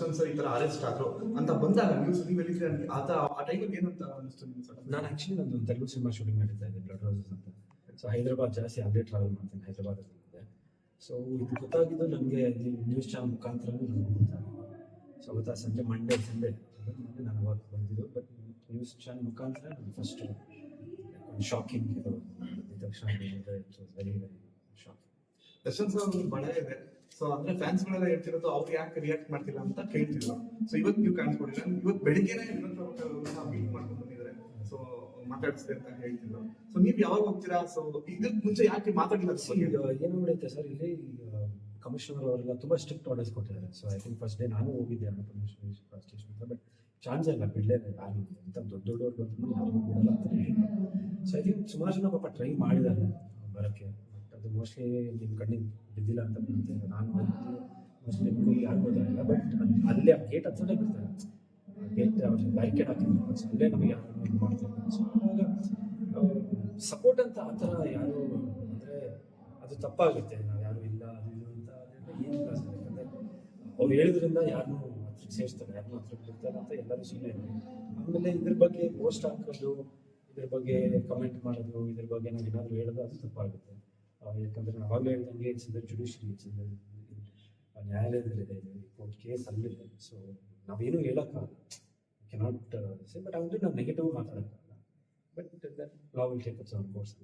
Darshan sir ಈ ತರ arrest ಆದ್ರು ಅಂತ ಬಂದಾಗ ನ್ಯೂಸ್ ನೀವು ಹೇಳಿದ್ರೆ ಆತ ಆ ಟೈಮಲ್ಲಿ ಏನಂತ ಅನಿಸ್ತು ನಿಮ್ಗೆ ಸರ್? ನಾನು ಆಕ್ಚುಲಿ ನಂದು ಒಂದು ತೆಲುಗು ಸಿನಿಮಾ ಶೂಟಿಂಗ್ ನಡೀತಾ ಇದೆ ಬ್ಲಡ್ ರೋಸಸ್ ಅಂತ. ಸೊ ಹೈದರಾಬಾದ್ ಜಾಸ್ತಿ ಅಲ್ಲೇ ಟ್ರಾವೆಲ್ ಮಾಡ್ತೀನಿ ಹೈದರಾಬಾದ್ ಇದೆ ಸೊ ಇದು ಗೊತ್ತಾಗಿದ್ದು ನನಗೆ ನ್ಯೂಸ್ ಚಾನಲ್ ಮುಖಾಂತರ ನನಗೆ ಗೊತ್ತಾಗಿದ್ದು ಸೊ ಅವತ್ತು ಸಂಜೆ ಮಂಡೇ ಸಂಡೇ ಮಂಡೇ ನಾನು ಅವಾಗ ಬಂದಿದ್ದು. ಬಟ್ ನ್ಯೂಸ್ ಚಾನಲ್ ಮುಖಾಂತರ ನಾನು ಫಸ್ಟ್ ಒಂದು ಶಾಕಿಂಗ್ ಇದು ತಕ್ಷಣ very very shocking Darshan sir ಒಂದು ಬಡ ಇದೆ ಸೊ ಅಂದ್ರೆ ಫ್ಯಾನ್ಸ್ ಗಳೆಲ್ಲ ಹೇಳ್ತಿರೋದು ಅವ್ರು ಯಾಕೆ ರಿಯಾಕ್ಟ್ ಮಾಡ್ತಿಲ್ಲ ಅಂತ ಕೇಳ್ತಿಲ್ಲ ಸೊ ಇವತ್ತು ನೀವು ಕಾಣಿಸ್ಕೊಂಡಿಲ್ಲ ಇವತ್ತು ಬೆಳಿಗ್ಗೆನೆ ಮೀಟ್ ಮಾಡ್ಕೊಂಡು ಬಂದಿದ್ದಾರೆ. ಸೊ ಮಾತಾಡಿಸ್ದೆ ಅಂತ ಹೇಳ್ತಿದ್ರು. ಸೊ ನೀವು ಯಾವಾಗ ಹೋಗ್ತೀರಾ? ಸೊ ಇದಕ್ ಮುಂಚೆ ಯಾಕೆ ಮಾತಾಡಿಲ್ಲ? ಏನು ಮಾಡುತ್ತೆ ಸರ್? ಇಲ್ಲಿ ಕಮಿಷನರ್ ಅವರೆಲ್ಲ ತುಂಬಾ ಸ್ಟ್ರಿಕ್ಟ್ ಆರ್ಡರ್ಸ್ ಕೊಟ್ಟಿದ್ದಾರೆ. So I think first day ನಾನು ಹೋಗಿದ್ದೆ ಫಸ್ಟ್ ಸ್ಟೇಷನ್ ಅಂತ ಬಟ್ ಚಾನ್ಸ್ ಇಲ್ಲ ಬಿಡಲೇ ಯಾರು ಅಂತ. ದೊಡ್ಡ ದೊಡ್ಡವ್ರು ಬಂದ್ರು ಯಾರು ಬಿಡಲ್ಲ ಅಂತ ಸೊ ಐ ಥಿಂಕ್ ಸುಮಾರು ಜನ ಪಾಪ ಟ್ರೈ ಮಾಡಿದ್ದಾರೆ ಬರೋಕ್ಕೆ. ಅದು ಮೋಸ್ಟ್ಲಿ ನಿಮ್ಮ ಕಣ್ಣಿಗೆ ಬಿದ್ದಿಲ್ಲ ಅಂತ ಬರುತ್ತೆ. ನಾನು ಮೋಸ್ಟ್ಲಿ ಯಾರು ಗೊತ್ತಾಗಿಲ್ಲ ಬಟ್ ಅಲ್ಲೇ ಗೇಟ್ ಹತ್ರನೇ ಬಿಡ್ತಾರೆ. ಗೇಟ್ ಅವ್ರಿಗೆ ಬ್ಯಾರಿಕೇಡ್ ಹಾಕಿದ್ರು ಸೊ ಅಲ್ಲೇ ನಮಗೆ ಯಾರು ಇದು ಮಾಡ್ತಾರೆ ಸೊ ಅವಾಗ ಸಪೋರ್ಟ್ ಅಂತ ಆ ಥರ ಯಾರು ಅಂದರೆ ಅದು ತಪ್ಪಾಗುತ್ತೆ. ನಾವು ಯಾರು ಇಲ್ಲ, ಅದು ಇದು ಅಂತ ಏನಿಲ್ಲ ಸರ್ ಯಾಕಂದರೆ ಅವ್ರು ಹೇಳಿದ್ರಿಂದ ಯಾರನ್ನೂ ಸೇರಿಸ್ತಾರೆ. ಯಾರನ್ನೂ ಹತ್ರಕ್ಕೆ ಬಿಡ್ತಾರೆ ಅಂತ ಎಲ್ಲರೂ ಸುಮ್ಮನೆ ಆಮೇಲೆ ಇದ್ರ ಬಗ್ಗೆ ಪೋಸ್ಟ್ ಹಾಕೋದು, ಇದ್ರ ಬಗ್ಗೆ ಕಮೆಂಟ್ ಮಾಡೋದು, ಇದ್ರ ಬಗ್ಗೆ ನಾವು ಏನಾದರೂ ಹೇಳಿದ್ರೆ ಅದು ತಪ್ಪಾಗುತ್ತೆ. ಯಾಕಂದ್ರೆ ನಾನು ಆವಾಗಲೇ ಹೇಳ್ದಂಗೆ ಇಟ್ಸ್ ಇಂದ ಜುಡಿಷರಿ ಇಟ್ಸ್ ನ್ಯಾಯಾಲಯದಲ್ಲಿದೆ ಕೋರ್ಟ್ ಕೇಸ್ ಅಲ್ಲಿದೆ ಸೊ ನಾವೇನು ಹೇಳೋಕ್ಕಾಗಲ್ಲ ಕೆನಾಟ್ ಸೇ ಬಟ್ ಆಮೇಲೆ ನಾವು negative ಮಾತಾಡೋಕ್ಕಾಗಲ್ಲ. But law will take its own course